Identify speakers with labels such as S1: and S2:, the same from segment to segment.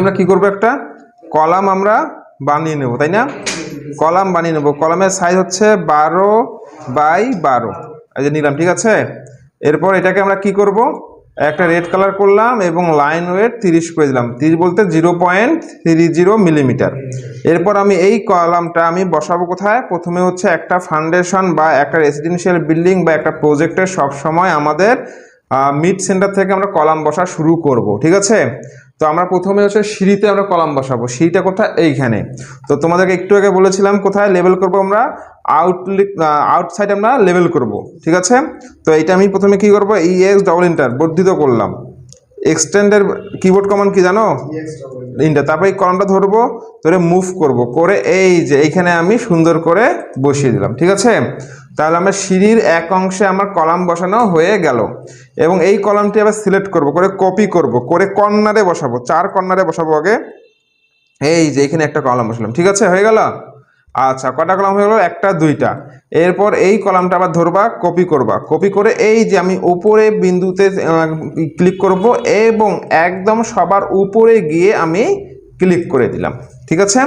S1: আমরা কি করব একটা? কলাম আমরা বানিয়ে নেব, তাই না? কলাম বানিয়ে নেব। কলামের সাইজ হচ্ছে বারো বাই বারো। এই যে নিলাম, ঠিক আছে? এরপর এটাকে আমরা কি করব? একটা রেড কালার করলাম এবং লাইন ওয়েট তিরিশ করে দিলাম। তিরিশ বলতে zero point three zero millimetre এরপর আমি এই কলামটা আমি বসাবো কোথায়? প্রথমে হচ্ছে একটা ফাউন্ডেশন বা একটা রেসিডেন্সিয়াল বিল্ডিং বা একটা প্রজেক্টের সবসময় আমাদের মিড সেন্টার থেকে আমরা কলাম বসা শুরু করব, ঠিক আছে? তো আমরা প্রথমে হচ্ছে সিঁড়িতে আমরা কলাম বসাবো। সিঁড়িটা কোথায়? এইখানে। তো তোমাদেরকে একটু আগে বলেছিলাম কোথায় লেভেল করব আমরা? আউটলিক আউটসাইড আমরা লেভেল করব ঠিক আছে? তো এটা আমি প্রথমে কি করব? ই এক্স ডবল ইন্টার বর্ধিত করলাম। এক্সটেন্ডের কিবোর্ড কমান কি জানো? ইন্টার তারপরে এই কলমটা ধরবো ধরে মুভ করব করে এই যে এইখানে আমি সুন্দর করে বসিয়ে দিলাম ঠিক আছে? তাহলে আমার সিঁড়ির এক অংশে আমার কলাম বসানো হয়ে গেল। এবং এই কলামটি আবার সিলেক্ট করব, করে কপি করব, করে কর্নারে বসাবো, চার কর্নারে বসাবো আগে। এই যে এখানে একটা কলাম বসালাম, ঠিক আছে? হয়ে গেল? আচ্ছা কটা কলাম হয়ে গেল? একটা, দুইটা। এরপর এই কলামটা আবার ধরবা, কপি করবা। কপি করে এই যে আমি উপরে বিন্দুতে ক্লিক করব এবং একদম সবার উপরে গিয়ে আমি ক্লিক করে দিলাম, ঠিক আছে?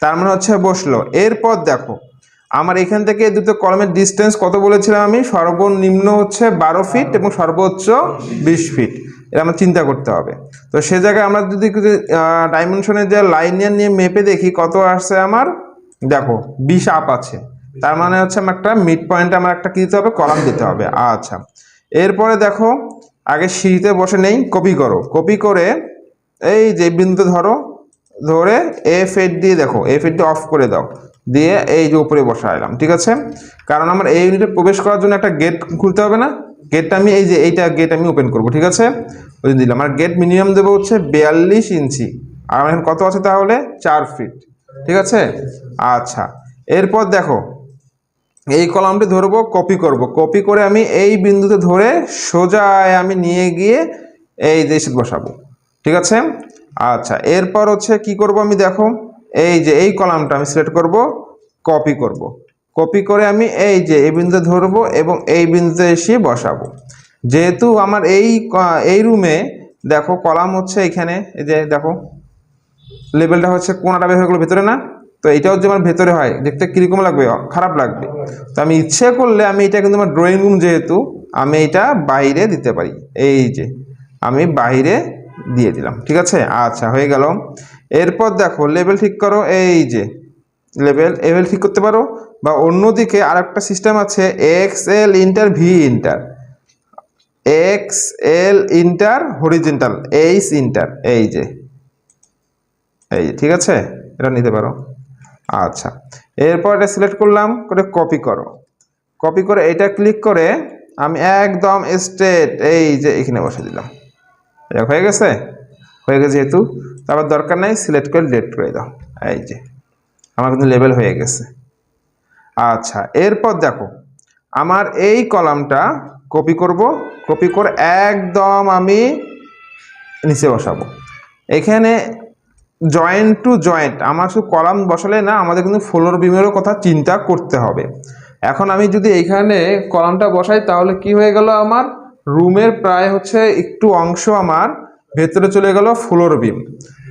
S1: তার মানে হচ্ছে বসল। এরপর দেখো আমার এখান থেকে দুটো কলমের ডিস্টেন্স কত বলেছিলাম আমি? সর্বনিম্ন হচ্ছে বারো ফিট এবং সর্বোচ্চ বিশ ফিট এটা আমার চিন্তা করতে হবে। তো সে জায়গায় আমরা যদি ডাইমেনশনের যে লাইনিয়ার নিয়ে মেপে দেখি, কত আসছে আমার? দেখো, বিশ আপ আছে। তার মানে হচ্ছে আমার একটা মিড পয়েন্টে আমার একটা কি দিতে হবে? কলাম দিতে হবে। আচ্ছা। এরপরে দেখো, আগে সিঁড়িতে বসে নেই, কপি করো। কপি করে এই যে বিন্দুতে ধরো, ধরে এফ এইট দিয়ে দেখো। এফ এইটটি অফ করে দাও। দিয়ে এই যে উপরে বসাইলাম ঠিক আছে? কারণ আমার এই ইউনিটে প্রবেশ করার জন্য একটা গেট খুলতে হবে না। গেটটা আমি, এই যে এইটা গেট আমি ওপেন করব, ঠিক আছে? ওই দিলাম। আর গেট মিনিমাম দেবো হচ্ছে বিয়াল্লিশ ইঞ্চি। আর আমার এখন কত আছে তাহলে? চার ফিট ঠিক আছে? আচ্ছা এরপর দেখো, এই কলামটি ধরবো কপি করব। কপি করে আমি এই বিন্দুতে ধরে সোজায় আমি নিয়ে গিয়ে এই দেশে বসাবো, ঠিক আছে? আচ্ছা এরপর হচ্ছে কি করব আমি দেখো? এই যে এই কলামটা আমি সিলেক্ট করব কপি করব। কপি করে আমি এই যে এই বিন্দুতে ধরবো এবং এই বিন্দুতে এসে বসাবো। যেহেতু আমার এই এই রুমে দেখো কলাম হচ্ছে এখানে, এই যে দেখো লেভেলটা হচ্ছে কোনাটা বের হয়ে গেলো ভেতরে না? তো এটাও যে আমার ভেতরে হয়, দেখতে কীরকম লাগবে? খারাপ লাগবে। তো আমি ইচ্ছে করলে আমি এটা কিন্তু আমার ড্রয়িং রুম যেহেতু, আমি এটা বাইরে দিতে পারি। এই যে, আমি বাইরে দিয়ে দিলাম। ঠিক আছে? আচ্ছা হয়ে গেল। এরপর দেখো লেভেল ঠিক করো, এই যে লেভেল লেভেল ঠিক করতে পারো। বা অন্যদিকে আর একটা সিস্টেম আছে X L into V into X L into horizontal H into এই যে। এই ঠিক আছে? এটা নিতে পারো। আচ্ছা এরপর এটা সিলেক্ট করলাম, করে কপি করো। কপি করে এটা ক্লিক করে আমি একদম স্ট্রেট এই যে এখানে বসে দিলাম। হয়ে গেছে? হয়ে গেছে যেহেতু তারপর দরকার নাই সিলেক্ট করে ডেট করে দাও। এই যে, আমার কিন্তু লেভেল হয়ে গেছে। আচ্ছা এরপর দেখো, আমার এই কলামটা কপি করব কপি করে একদম আমি নিচে বসাবো। এখানে জয়েন্ট টু জয়েন্ট আমার শুধু কলাম বসালে না, আমাদের কিন্তু ফ্লোর বিমেরও কথা চিন্তা করতে হবে। এখন আমি যদি এইখানে কলামটা বসাই, তাহলে কি হয়ে গেল আমার? রুমের প্রায় হচ্ছে একটু অংশ আমার ভেতরে চলে গেল ফ্লোর বিম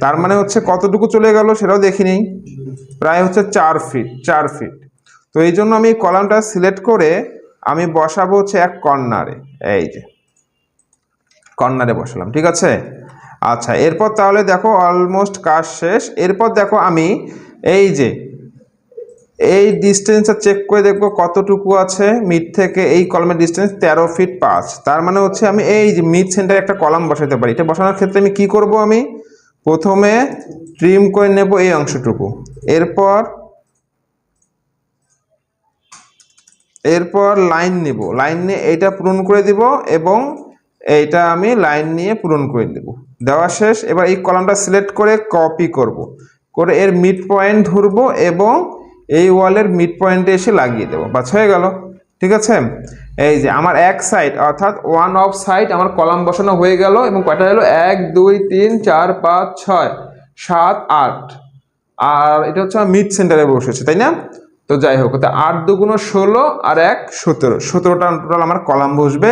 S1: তার মানে হচ্ছে কতটুকু চলে গেল সেটাও দেখিনি। প্রায় হচ্ছে চার ফিট চার ফিট তো এই জন্য আমি কলামটা সিলেক্ট করে আমি বসাবো হচ্ছে এক কর্নারে এই যে কর্নারে বসালাম, ঠিক আছে? আচ্ছা এরপর তাহলে দেখো অলমোস্ট কাজ শেষ। এরপর দেখো আমি এই যে এই ডিস্টেন্সটা চেক করে দেখব কতটুকু আছে মিড থেকে এই কলমের ডিস্টেন্স তেরো ফিট পাঁচ। তার মানে হচ্ছে আমি এই যে মিড সেন্টারে একটা কলাম বসাতে পারি। এটা বসানোর ক্ষেত্রে আমি কি করব আমি? প্রথমে ট্রিম করে নেব এই অংশটুকু। এরপর এরপর লাইন নিব। লাইন নিয়ে এইটা পূরণ করে দিব এবং এইটা আমি লাইন নিয়ে পূরণ করে দেব দেওয়া শেষ। এবার এই কলামটা সিলেক্ট করে কপি করব। করে এর মিড পয়েন্ট ধরবো এবং এই ওয়ালের মিড পয়েন্টে এসে লাগিয়ে দেবো। বাস, হয়ে গেল। ঠিক আছে? এই যে আমার এক সাইড অর্থাৎ ওয়ান অফ সাইড আমার কলাম বসানো হয়ে গেল এবং কয়টা হলো? এক, দুই, তিন, চার, পাঁচ, ছয়, সাত, আট। আর এটা হচ্ছে আমার মিড সেন্টারে বসেছে, তাই না? তো যাই হোক তো আট দুগুণ ষোলো আর এক সতেরো। সতেরোটা টোটাল আমার কলাম বসবে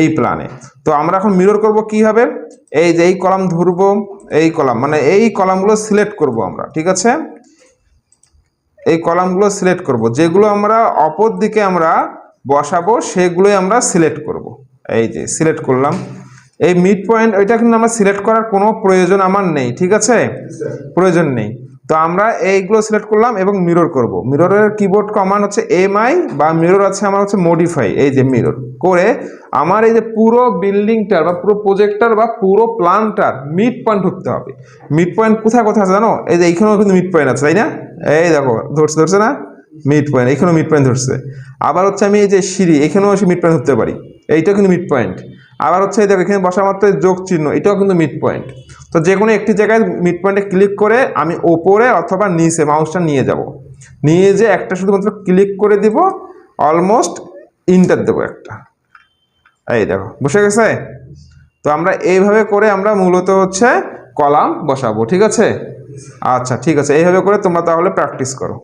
S1: এই প্ল্যানে তো আমরা এখন মিরর করব কি হবে? এই যে এই কলাম ধরবো, এই কলাম মানে এই কলামগুলো সিলেক্ট করব আমরা। ঠিক আছে? এই কলামগুলো সিলেক্ট করব। যেগুলো আমরা অপর দিকে আমরা বসাবো, সেগুলোই আমরা সিলেক্ট করব। এই যে সিলেক্ট করলাম। এই মিড পয়েন্ট ওইটা কিন্তু আমরা সিলেক্ট করার কোনো প্রয়োজন আমার নেই, ঠিক আছে? প্রয়োজন নেই। তো আমরা এইগুলো সিলেক্ট করলাম এবং মিরর করব। মিররের কিবোর্ড কমান হচ্ছে এমআই বা মিরর আছে আমার হচ্ছে মডিফাই এই যে মিরর করে আমার এই যে পুরো বিল্ডিংটার বা পুরো প্রজেক্টটার বা পুরো প্ল্যানটার মিড পয়েন্ট ধরতে হবে। মিড পয়েন্ট কোথায় কোথায় আছে জানো? এই যে এইখানেও কিন্তু মিড পয়েন্ট আছে, তাই না? এই দেখো, ধরছে ধরছে না? মিড পয়েন্ট এখানেও মিড পয়েন্ট ধরছে। আবার হচ্ছে আমি এই যে সিঁড়ি, এখানেও মিড পয়েন্ট ধরতে পারি। এইটাও কিন্তু মিড পয়েন্ট আবার হচ্ছে এই দেখো, এখানে বসা মাত্র যোগ চিহ্ন, এটাও কিন্তু মিড পয়েন্ট তো যে কোনো একটি জায়গায় মিড পয়েন্টে ক্লিক করে আমি ওপরে অথবা নিচে মাউসটা নিয়ে যাব। নিয়ে যে একটা শুধুমাত্র ক্লিক করে দিব অলমোস্ট ইন্টার দেবো একটা। এই দেখো, বসে গেছে? তো আমরা এইভাবে করে আমরা মূলত হচ্ছে কলাম বসাবো, ঠিক আছে? আচ্ছা ঠিক আছে এইভাবে করে তোমরা তাহলে প্র্যাকটিস করো